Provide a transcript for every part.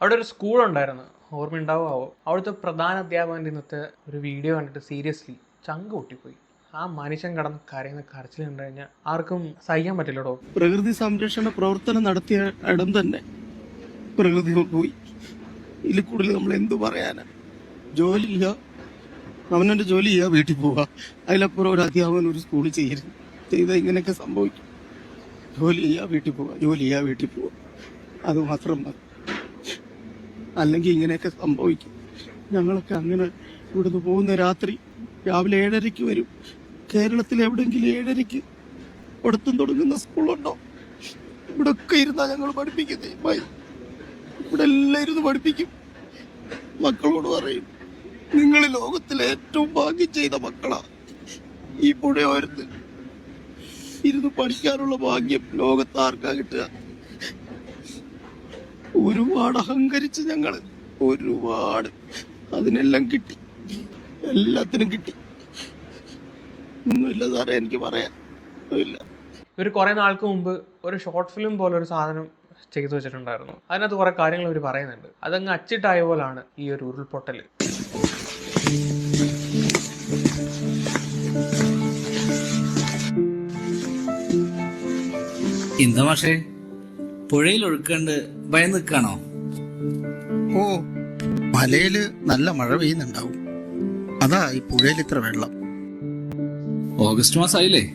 അവിടെ ഒരു സ്കൂൾ ഉണ്ടായിരുന്നു. ഓർമ്മയുണ്ടാവുമോ അവിടുത്തെ പ്രധാന അധ്യാപകന്റെ ഇന്നത്തെ ഒരു വീഡിയോ കണ്ടിട്ട് സീരിയസ്ലി ചങ്ക് പൊട്ടിപ്പോയി. ആ മനുഷ്യൻ കടന്ന് കരയുന്ന കരച്ചിൽ കണ്ടു കഴിഞ്ഞാൽ ആർക്കും സഹിക്കാൻ പറ്റില്ലടോ. പ്രകൃതി സംരക്ഷണ പ്രവർത്തനം നടത്തിയ ഇടം തന്നെ പ്രകൃതി പോയി. ഇതിൽ കൂടുതൽ നമ്മൾ എന്തു പറയാനാ? ജോലിയില്ല അവനവന്റെ ജോലി ചെയ്യുക വീട്ടിൽ പോവുക അതിലപ്പുറം ഒരു അധ്യാപകൻ ഒരു സ്കൂളിൽ ചെയ്യരുത്. ചെയ്താൽ ഇങ്ങനെയൊക്കെ സംഭവിക്കും. ജോലി ചെയ്യുക വീട്ടിൽ പോവുക ജോലി ചെയ്യുക വീട്ടിൽ പോവുക അത് മാത്രം മതി. അല്ലെങ്കിൽ ഇങ്ങനെയൊക്കെ സംഭവിക്കും. ഞങ്ങളൊക്കെ അങ്ങനെ ഇവിടുന്ന് പോകുന്ന രാത്രി രാവിലെ ഏഴരയ്ക്ക് വരും. കേരളത്തിൽ എവിടെയെങ്കിലും ഏഴരയ്ക്ക് പഠിത്തം തുടങ്ങുന്ന സ്കൂളുണ്ടോ? ഇവിടെ ഒക്കെ ഇരുന്നാ ഞങ്ങൾ പഠിപ്പിക്കുന്നേ. ബൈ. ഇവിടെ എല്ലാം ഇരുന്ന് പഠിപ്പിക്കും. മക്കളോട് പറയും നിങ്ങൾ ലോകത്തിലെ ഏറ്റവും ഭാഗ്യം ചെയ്ത മക്കളാ. ഈ പുഴയോരത്ത് ഇരുന്ന് പഠിക്കാനുള്ള ഭാഗ്യം ലോകത്താർക്കാ കിട്ടുക. ഒരുപാട് അഹങ്കരിച്ച് ഞങ്ങൾ. ഒരുപാട്. അതിനെല്ലാം കിട്ടി. എല്ലാത്തിനും കിട്ടി. ഒന്നുമില്ല സാറേ എനിക്ക് പറയാൻ ഒന്നുമില്ല. ഇവർ കുറേ നാൾക്ക് മുമ്പ് ഒരു ഷോർട്ട് ഫിലിം പോലെ ഒരു സാധനം ചെയ്തു വെച്ചിട്ടുണ്ടായിരുന്നു. അതിനകത്ത് കുറേ കാര്യങ്ങൾ ഇവർ പറയുന്നുണ്ട്. അതങ്ങ് അച്ചിട്ടായ പോലാണ് ഈ ഒരു ഉരുൾപൊട്ടൽ എന്താ മാഷേ? പുഴയിൽ ഒഴുക്കണ്ട് ഭയം നിൽക്കാണോ? ഓ മലയിൽ നല്ല മഴ പെയ്യുന്നുണ്ടാവും. അതാ ഈ പുഴയിൽ ഇത്ര വെള്ളം. ഓഗസ്റ്റ് മാസം ആയില്ലേ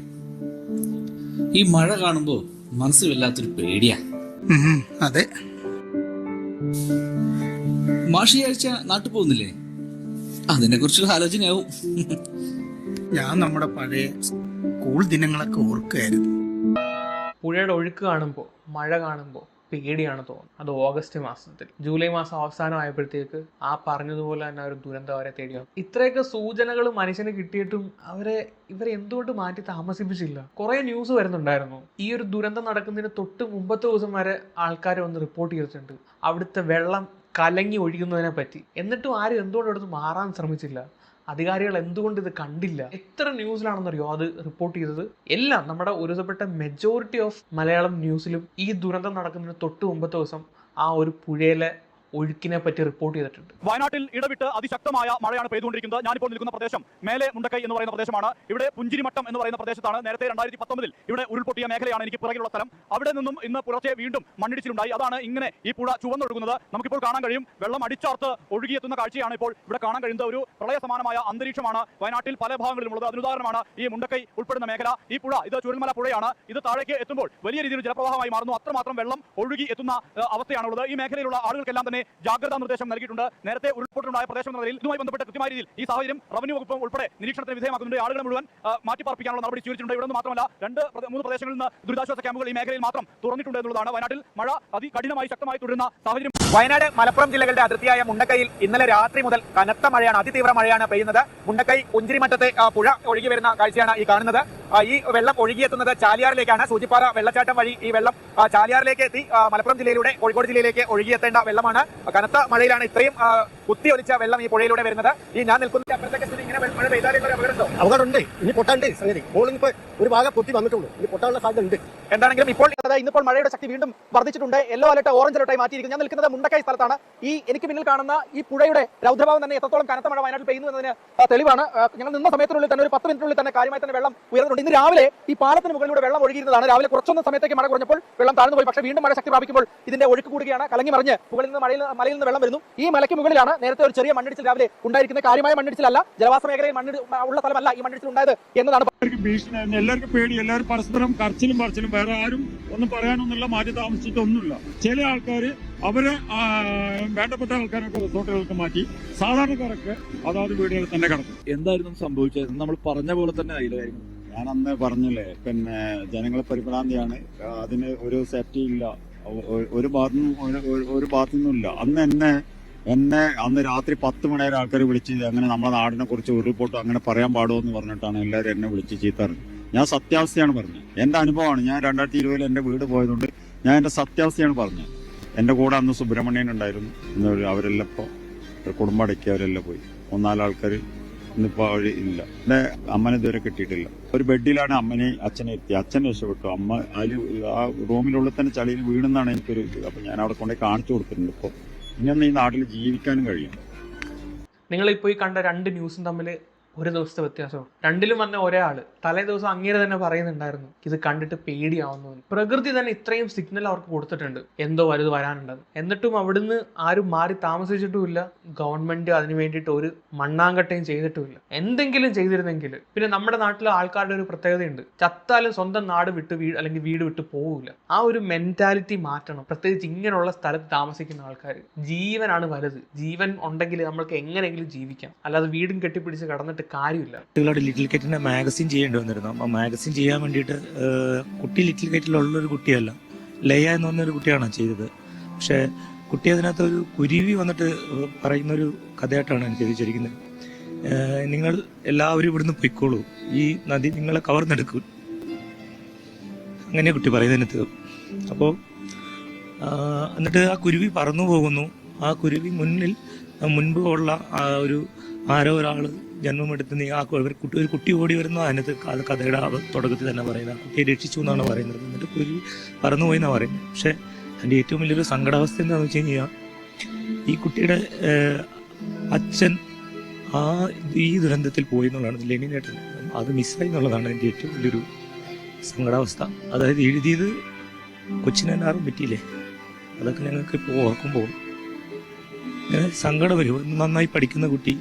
ഈ മഴ കാണുമ്പോ മനസ്സിൽ വല്ലാത്തൊരു പേടിയാ. അതെ. മാഷി ആഴ്ച നാട്ടിൽ പോകുന്നില്ലേ? അതിനെ കുറിച്ചൊരു ആലോചനയാവും. ഞാൻ നമ്മുടെ പഴയ സ്കൂൾ ദിനങ്ങളൊക്കെ ഓർക്കുകയായിരുന്നു. പുഴയുടെ ഒഴുക്ക് കാണുമ്പോൾ മഴ കാണുമ്പോൾ പേടിയാണ് തോന്നുന്നത്. അത് ഓഗസ്റ്റ് മാസത്തിൽ. ജൂലൈ മാസം അവസാനം ആയപ്പോഴത്തേക്ക് ആ പറഞ്ഞതുപോലെ തന്നെ ഒരു ദുരന്തം അവരെ തേടി വന്നു. ഇത്രയൊക്കെ സൂചനകൾ മനുഷ്യന് കിട്ടിയിട്ടും അവരെ ഇവരെ എന്തുകൊണ്ട് മാറ്റി താമസിപ്പിച്ചില്ല? കുറെ ന്യൂസ് വരുന്നുണ്ടായിരുന്നു. ഈ ഒരു ദുരന്തം നടക്കുന്നതിന് തൊട്ട് മുമ്പത്തെ ദിവസം വരെ ആൾക്കാർ വന്ന് റിപ്പോർട്ട് ചെയ്തിട്ടുണ്ട്. അവിടുത്തെ വെള്ളം കലങ്ങി ഒഴുകുന്നതിനെ പറ്റി. എന്നിട്ടും ആരും എന്തുകൊണ്ട് അവിടുന്ന് മാറാൻ ശ്രമിച്ചില്ല? അധികാരികൾ എന്തുകൊണ്ട് ഇത് കണ്ടില്ല? എത്ര ന്യൂസിലാണെന്നറിയോ അത് റിപ്പോർട്ട് ചെയ്തത്? എല്ലാം നമ്മുടെ ഒരുതപ്പെട്ട മെജോറിറ്റി ഓഫ് മലയാളം ന്യൂസിലും ഈ ദുരന്തം നടക്കുന്നതിന് തൊട്ട് മുമ്പത്തെ ദിവസം ആ ഒരു പുഴയിലെ ഒഴുക്കിനെ പറ്റി റിപ്പോർട്ട് ചെയ്തിട്ടുണ്ട്. വയനാട്ടിൽ ഇടവിട്ട് അതിശക്തമായ മഴയാണ് പെയ്തുകൊണ്ടിരിക്കുന്നത്. ഞാനിപ്പോൾ നിൽക്കുന്ന പ്രദേശം മേലെ മുണ്ടക്കൈ എന്ന് പറയുന്ന പ്രദേശമാണ്. ഇവിടെ പുഞ്ചിരിമട്ടം എന്ന് പറയുന്ന പ്രദേശത്താണ്. നേരത്തെ രണ്ടായിരത്തി പത്തൊമ്പതിൽ ഇവിടെ ഉരുൾപൊട്ടിയ മേഖലയാണ് എനിക്ക് പുറകിലുള്ള സ്ഥലം. അവിടെ നിന്നും ഇന്ന് പുലർച്ചെ വീണ്ടും മണ്ണിടിച്ചിലുണ്ടായി. അതാണ് ഇങ്ങനെ ഈ പുഴ ചുവന്നൊഴുകുന്നത്. നമുക്കിപ്പോൾ കാണാൻ കഴിയും. വെള്ളം അടിച്ചാർത്ത് ഒഴുകിയെത്തുന്ന കാഴ്ചയാണ് ഇപ്പോൾ ഇവിടെ കാണാൻ കഴിയുന്ന ഒരു പ്രളയ സമാനമായ അന്തരീക്ഷമാണ് വയനാട്ടിൽ പല ഭാഗങ്ങളിലുമുള്ളത്. അതിനുദാഹരണമാണ് ഈ മുണ്ടക്കൈ ഉൾപ്പെടുന്ന മേഖല. ഈ പുഴ ഇത് ചുരുമല പുഴയാണ്. ഇത് താഴേക്ക് എത്തുമ്പോൾ വലിയ രീതിയിൽ ജലപ്രവാഹമായി മാറുന്നു. അത്രമാത്രം വെള്ളം ഒഴുകി എത്തുന്ന അവസ്ഥയാണുള്ളത്. ഈ മേഖലയിലുള്ള ആളുകൾക്കെല്ലാം തന്നെ ജാഗ്രതാ നിർദ്ദേശം നൽകിയിട്ടുണ്ട്. നേരത്തെ ഉരുൾപൊട്ടലുണ്ടായ പ്രദേശം എന്ന നിലയിൽ ഇതുമായി ബന്ധപ്പെട്ട കൃത്യമായ രീതിയിൽ ഈ സാഹചര്യം റവന്യൂ വകുപ്പ് ഉൾപ്പെടെ നിരീക്ഷണത്തിന് വിധേയമാക്കുന്നുണ്ട്. ആളുകളെ മുഴുവൻ മാറ്റിപ്പാർപ്പിക്കാനുള്ള നടപടി സ്വീകരിച്ചിട്ടുണ്ട്. ഇവിടെ നിന്ന് മാത്രമല്ല രണ്ട് മൂന്ന് പ്രദേശങ്ങളിൽ നിന്ന് ദുരിതാശ്വാസ ക്യാമ്പുകൾ ഈ മേഖലയിൽ മാത്രം തുറന്നിട്ടുണ്ട് എന്നുള്ളതാണ് വയനാട്ടിൽ മഴ അതികഠിനമായി ശക്തമായി തുടരുന്ന സാഹചര്യം. വയനാട് മലപ്പുറം ജില്ലകളുടെ അതിർത്തിയായ മുണ്ടക്കയിൽ ഇന്നലെ രാത്രി മുതൽ കനത്ത മഴയാണ് അതിതീവ്ര മഴയാണ് പെയ്യുന്നത്. മുണ്ടക്കൈ പുഞ്ചിരിമറ്റത്തെ പുഴ ഒഴുകി വരുന്ന കാഴ്ചയാണ് ഈ കാണുന്നത്. ഈ വെള്ളം ഒഴുകിയെത്തുന്നത് ചാലിയാറിലേക്കാണ്. സൂചിപ്പാറ വെള്ളച്ചാട്ടം വഴി ഈ വെള്ളം ചാലിയാറിലേക്ക് എത്തി. മലപ്പുറം ജില്ലയിലൂടെ കോഴിക്കോട് ജില്ലയിലേക്ക് ഒഴുകിയെത്തേണ്ട വെള്ളമാണ്. കനത്ത മഴയിലാണ് ഇത്രയും കുത്തി ഒലിച്ച വെള്ളം ഈ പുഴയിലൂടെ വരുന്നത്. ഈ ഞാൻ നിൽക്കുന്ന അപ്പുറത്തേക്ക് സ്ഥിതി ഇങ്ങനെ മഴ അപകടമുണ്ടോ. ഇനി പൊട്ടാണ്ട് സംഗതി. ഇപ്പൊ ഒരു ഭാഗം പൊട്ടി വന്നിട്ടുള്ളൂ. ഇനി പൊട്ടാനുള്ള സാധ്യത ഉണ്ട്. എന്താണെങ്കിലും ഇപ്പോൾ അതായത് ഇന്നിപ്പോൾ മഴയുടെ ശക്തി വീണ്ടും വർദ്ധിച്ചിട്ടുണ്ട്. യെല്ലോ അലർട്ട് ഓറഞ്ച് അലർട്ടായി മാറ്റിയിരിക്കും ഞാൻ നിൽക്കുന്നത് മുണ്ടക്കൈ സ്ഥലത്താണ്. ഈ എനിക്ക് പിന്നിൽ കാണുന്ന ഈ പുഴയുടെ രൗദ്രഭാവം തന്നെ എത്രത്തോളം കനത്ത മഴ വയനാട്ടിൽ പെയ്യുന്നു എന്നതിന് തെളിവാണ്. ഞങ്ങൾ നിന്ന സമയത്തിനുള്ളിൽ തന്നെ ഒരു പത്ത് മിനിറ്റിനുള്ളിൽ തന്നെ കാര്യമായി തന്നെ വെള്ളം ഇന്ന് രാവിലെ ഈ പാലത്തിന് മുകളിലൂടെ വെള്ളം ഒഴുകിയിരുന്നതാണ്. രാവിലെ കുറച്ചൊന്നും സമയത്തേക്ക് മഴ കുറഞ്ഞപ്പോൾ വെള്ളം താഴ്ന്നു പോയി. പക്ഷേ വീണ്ടും മഴ ശക്തി പ്രാപിക്കുമ്പോൾ ഇതിന്റെ ഒഴുക്ക് കൂടുകയാണ്. കലങ്ങി മറിഞ്ഞ് മുകളിൽ നിന്ന് മഴയിൽ മലയിൽ നിന്ന് വെള്ളം വരുന്നു. ഈ മലയ്ക്ക് മുകളിലാണ് നേരത്തെ ഒരു ചെറിയ മണ്ണിടിച്ചിൽ രാവിലെ ഉണ്ടായിരിക്കുന്ന കാര്യമായ മണ്ണിടിച്ചിലല്ല ജലവാസ മേഖലയിൽ മണ്ണിടി ഉള്ള സ്ഥലമല്ല ഈ മണ്ണിടിച്ചിൽ ഉണ്ടായത് എന്നതാണ് ഭീഷണി എല്ലാവർക്കും പേടി എല്ലാവരും പരസ്പരം കരച്ചിലും പറച്ചിലും വേറെ ആരും ഒന്നും പറയാനൊന്നുമില്ല മാറ്റി താമസിച്ചിട്ടൊന്നുമില്ല ചില ആൾക്കാർ അവരെ വേണ്ടപ്പെട്ട ആൾക്കാരൊക്കെ റിസോർട്ടുകൾക്ക് മാറ്റി സാധാരണക്കാരൊക്കെ അതാത് വീടുകളിൽ തന്നെ കിടക്കും. എന്തായിരുന്നു സംഭവിച്ചത്? നമ്മൾ പറഞ്ഞ പോലെ തന്നെ ആയില്ല? കാര്യങ്ങൾ ഞാൻ അന്ന് പറഞ്ഞില്ലേ പിന്നെ ജനങ്ങളെ പരിഭ്രാന്തിയാണ്. അതിന് ഒരു സേഫ്റ്റി ഇല്ല. ഒരു ഭാഗത്തുനിന്നും ഒരു ഭാഗത്തുനിന്നും ഇല്ല. അന്ന് എന്നെ എന്നെ അന്ന് രാത്രി പത്ത് മണി വരെ ആൾക്കാർ വിളിച്ച് അങ്ങനെ നമ്മുടെ നാടിനെ കുറിച്ച് ഉരുൾപൊട്ടും അങ്ങനെ പറയാൻ പാടുമോ എന്ന് പറഞ്ഞിട്ടാണ് എല്ലാവരും എന്നെ വിളിച്ച് ചീത്ത പറഞ്ഞത്. ഞാൻ സത്യാവസ്ഥയാണ് പറഞ്ഞത്. എന്റെ അനുഭവമാണ്. ഞാൻ രണ്ടായിരത്തി ഇരുപതിൽ എന്റെ വീട് പോയതുകൊണ്ട് ഞാൻ എന്റെ സത്യാവസ്ഥയാണ് പറഞ്ഞത്. എന്റെ കൂടെ അന്ന് സുബ്രഹ്മണ്യൻ ഉണ്ടായിരുന്നു. അവരെല്ലാം ഇപ്പോൾ കുടുംബം അടക്കി അവരെല്ലാം പോയി. മൂന്നാൽ ഇന്നിപ്പോ അവർ ഇല്ല. എന്റെ അമ്മനെ ഇതുവരെ കിട്ടിയിട്ടില്ല. ഒരു ബെഡിലാണ് അമ്മനെ അച്ഛനെ എത്തി. അച്ഛൻ രക്ഷപ്പെട്ടു. അമ്മ അതിൽ ആ റൂമിനുള്ളിൽ തന്നെ ചളിയിൽ വീണെന്നാണ് എനിക്കൊരു അപ്പൊ ഞാൻ അവിടെ കൊണ്ടേ കാണിച്ചു കൊടുത്തിട്ടുണ്ട് ഇപ്പോൾ ഇനിയൊന്നും ഈ നാട്ടിൽ ജീവിക്കാനും കഴിയും. നിങ്ങളിപ്പോൾ ഈ കണ്ട രണ്ട് ന്യൂസും തമ്മിൽ ഒരു ദിവസത്തെ വ്യത്യാസമാണ് രണ്ടിലും വന്ന ഒരേ ആൾ തലേ ദിവസം അങ്ങേര് തന്നെ പറയുന്നുണ്ടായിരുന്നു ഇത് കണ്ടിട്ട് പേടിയാവുന്നു പ്രകൃതി തന്നെ ഇത്രയും സിഗ്നൽ അവർക്ക് കൊടുത്തിട്ടുണ്ട്. എന്തോ വലുത് വരാനുണ്ടെന്ന്. എന്നിട്ടും അവിടുന്ന് ആരും മാറി താമസിച്ചിട്ടുമില്ല. ഗവൺമെന്റ് അതിന് വേണ്ടിയിട്ട് ഒരു മണ്ണാങ്കട്ടയും ചെയ്തിട്ടുമില്ല. എന്തെങ്കിലും ചെയ്തിരുന്നെങ്കിൽ പിന്നെ നമ്മുടെ നാട്ടിലെ ആൾക്കാരുടെ ഒരു പ്രത്യേകതയുണ്ട്. ചത്താലും സ്വന്തം നാട് വിട്ട് വീട് അല്ലെങ്കിൽ വീട് വിട്ട് പോവില്ല ആ ഒരു മെന്റാലിറ്റി മാറ്റണം. പ്രത്യേകിച്ച് ഇങ്ങനെയുള്ള സ്ഥലത്ത് താമസിക്കുന്ന ആൾക്കാർ ജീവനാണ് വലുത്. ജീവൻ ഉണ്ടെങ്കിൽ നമ്മൾക്ക് എങ്ങനെയെങ്കിലും ജീവിക്കാം. അല്ലാതെ വീടും കെട്ടിപ്പിടിച്ച് കടന്നിട്ട് കാര്യമില്ല. കുട്ടികളോട് ലിറ്റിൽ കേറ്റിന്റെ മാഗസിൻ ചെയ്യേണ്ടി വന്നിരുന്നു. അപ്പോൾ മാഗസിൻ ചെയ്യാൻ വേണ്ടിയിട്ട് കുട്ടി ലിറ്റിൽ കൈറ്റിലുള്ള ഒരു കുട്ടിയല്ല. ലയ എന്ന് പറഞ്ഞൊരു കുട്ടിയാണ് ചെയ്തത്. പക്ഷേ കുട്ടി അതിനകത്ത് ഒരു കുരുവി വന്നിട്ട് പറയുന്ന ഒരു കഥയായിട്ടാണ് എനിക്ക് ചോദിച്ചിരിക്കുന്നത് നിങ്ങൾ എല്ലാവരും ഇവിടുന്ന് പൊയ്ക്കോളൂ. ഈ നദി നിങ്ങളെ കവർന്നെടുക്കും. അങ്ങനെ കുട്ടി പറയുന്നതിനകത്ത് അപ്പോൾ എന്നിട്ട് ആ കുരുവി പറന്നു പോകുന്നു ആ കുരുവി മുന്നിൽ മുൻപ് ഉള്ള ആ ഒരു ആരോ ഒരാൾ ജന്മമെടുത്ത് നീ ആ കുട്ടി ഒരു കുട്ടി ഓടി വരുന്ന അതിനകത്ത് അത് കഥയുടെ തുടക്കത്തിൽ തന്നെ പറയുന്നത് ആ കുട്ടിയെ രക്ഷിച്ചു എന്നാണ് പറയുന്നത്. എന്നിട്ട് കുരുവി പറന്നുപോയി എന്നാണ് പറയുന്നത്. പക്ഷെ അതിന്റെ ഏറ്റവും വലിയൊരു സങ്കടാവസ്ഥ എന്താണെന്ന് വെച്ച് കഴിഞ്ഞാൽ ഈ കുട്ടിയുടെ അച്ഛൻ ആ ഈ ദുരന്തത്തിൽ പോയി എന്നുള്ളതാണ് ലെനിനേട്ടൻ അത് മിസ്സായി എന്നുള്ളതാണ് എന്റെ ഏറ്റവും വലിയൊരു സങ്കടാവസ്ഥ. അതായത് എഴുതിയത് കൊച്ചിനെ ആരും പറ്റിയില്ലേ? അതൊക്കെ ഞങ്ങൾക്ക് ഇപ്പോൾ ഓർക്കുമ്പോൾ സങ്കടം വരും. നന്നായി പഠിക്കുന്ന കുട്ടി.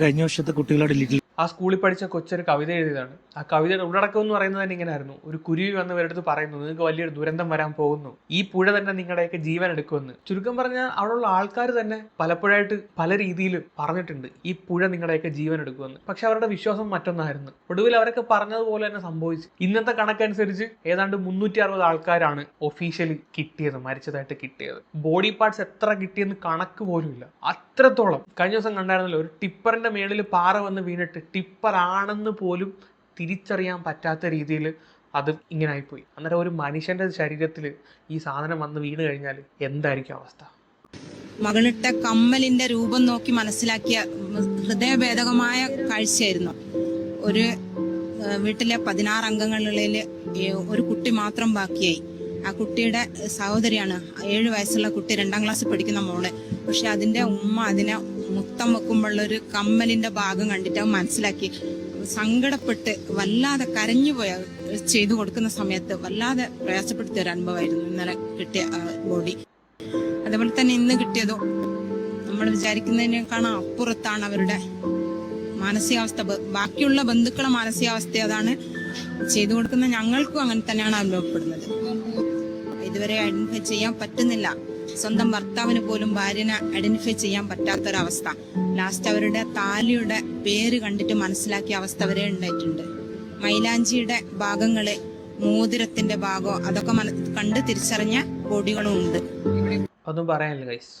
കഴിഞ്ഞ വർഷത്തെ കുട്ടികളുടെ ലിറ്റിൽ ആ സ്കൂളിൽ പഠിച്ച കൊച്ചൊരു കവിത എഴുതിയതാണ്. ആ കവിതയുടെ ഉള്ളടക്കം എന്ന് പറയുന്നത് തന്നെ ഇങ്ങനെയായിരുന്നു. ഒരു കുരുവി വന്ന് ഇവരടുത്ത് പറയുന്നു നിങ്ങൾക്ക് വലിയൊരു ദുരന്തം വരാൻ പോകുന്നു. ഈ പുഴ തന്നെ നിങ്ങളുടെയൊക്കെ ജീവൻ എടുക്കുമെന്ന്. ചുരുക്കം പറഞ്ഞാൽ അവിടെയുള്ള ആൾക്കാർ തന്നെ പലപ്പോഴായിട്ട് പല രീതിയിലും പറഞ്ഞിട്ടുണ്ട് ഈ പുഴ നിങ്ങളുടെയൊക്കെ ജീവൻ എടുക്കുമെന്ന്. പക്ഷെ അവരുടെ വിശ്വാസം മറ്റൊന്നായിരുന്നു. ഒടുവിൽ അവരൊക്കെ പറഞ്ഞതുപോലെ തന്നെ സംഭവിച്ചു. ഇന്നത്തെ കണക്കനുസരിച്ച് ഏതാണ്ട് മുന്നൂറ്റി അറുപത് ആൾക്കാരാണ് ഒഫീഷ്യലി കിട്ടിയത് മരിച്ചതായിട്ട് കിട്ടിയത്. ബോഡി പാർട്സ് എത്ര കിട്ടിയെന്ന് കണക്ക് പോലും ഇല്ല അത്രത്തോളം. കഴിഞ്ഞ ദിവസം കണ്ടായിരുന്നല്ലോ ഒരു ടിപ്പറിന്റെ മേളിൽ പാറ വന്ന് വീണിട്ട് ടിപ്പർ ആണെന്ന് പോലും തിരിച്ചറിയാൻ പറ്റാത്ത രീതിയിൽ അത് ഇങ്ങനെ ആയിപ്പോയി അന്നേരം ഒരു മനുഷ്യന്റെ ശരീരത്തിൽ ഈ സാധനം വന്ന് വീണ് കഴിഞ്ഞാൽ എന്തായിരിക്കും അവസ്ഥ? മകളിട്ട കമ്മലിന്റെ രൂപം നോക്കി മനസ്സിലാക്കിയ ഹൃദയഭേദകമായ കാഴ്ചയായിരുന്നു. ഒരു വീട്ടിലെ പതിനാറ് അംഗങ്ങളിൽ ഒരു കുട്ടി മാത്രം ബാക്കിയായി. ആ കുട്ടിയുടെ സഹോദരിയാണ് ഏഴ് വയസ്സുള്ള കുട്ടി രണ്ടാം ക്ലാസ്സിൽ പഠിക്കുന്ന മോൾ. പക്ഷെ അതിന്റെ ഉമ്മ അതിനെ മുത്തം വെക്കുമ്പോഴുള്ള ഒരു കമ്മലിന്റെ ഭാഗം കണ്ടിട്ട് അവൻ മനസ്സിലാക്കി. സങ്കടപ്പെട്ട് വല്ലാതെ കരഞ്ഞു പോയ. ചെയ്തു കൊടുക്കുന്ന സമയത്ത് വല്ലാതെ പ്രയാസപ്പെടുത്തിയ ഒരു അനുഭവമായിരുന്നു ഇന്നലെ കിട്ടിയ ബോഡി. അതേപോലെ തന്നെ ഇന്ന് കിട്ടിയതോ നമ്മൾ വിചാരിക്കുന്നതിനേക്കാളും അപ്പുറത്താണ് അവരുടെ മാനസികാവസ്ഥ. ബാക്കിയുള്ള ബന്ധുക്കളെ മാനസികാവസ്ഥ അതാണ് ചെയ്തു കൊടുക്കുന്ന ഞങ്ങൾക്കും അങ്ങനെ തന്നെയാണ് അനുഭവപ്പെടുന്നത്. ഇതുവരെ ഐഡന്റിഫൈ ചെയ്യാൻ പറ്റുന്നില്ല. സ്വന്തം ഭർത്താവിന് പോലും ഭാര്യനെ ഐഡന്റിഫൈ ചെയ്യാൻ പറ്റാത്തൊരവസ്ഥ. ലാസ്റ്റ് അവരുടെ താലിയുടെ പേര് കണ്ടിട്ട് മനസ്സിലാക്കിയ അവസ്ഥ വരെ ഉണ്ടായിട്ടുണ്ട്. മൈലാഞ്ചിയുടെ ഭാഗങ്ങൾ മോതിരത്തിന്റെ ഭാഗോ അതൊക്കെ കണ്ട് തിരിച്ചറിഞ്ഞ ബോഡികളും ഉണ്ട് ഒന്നും പറയാനില്ല ഗൈസ്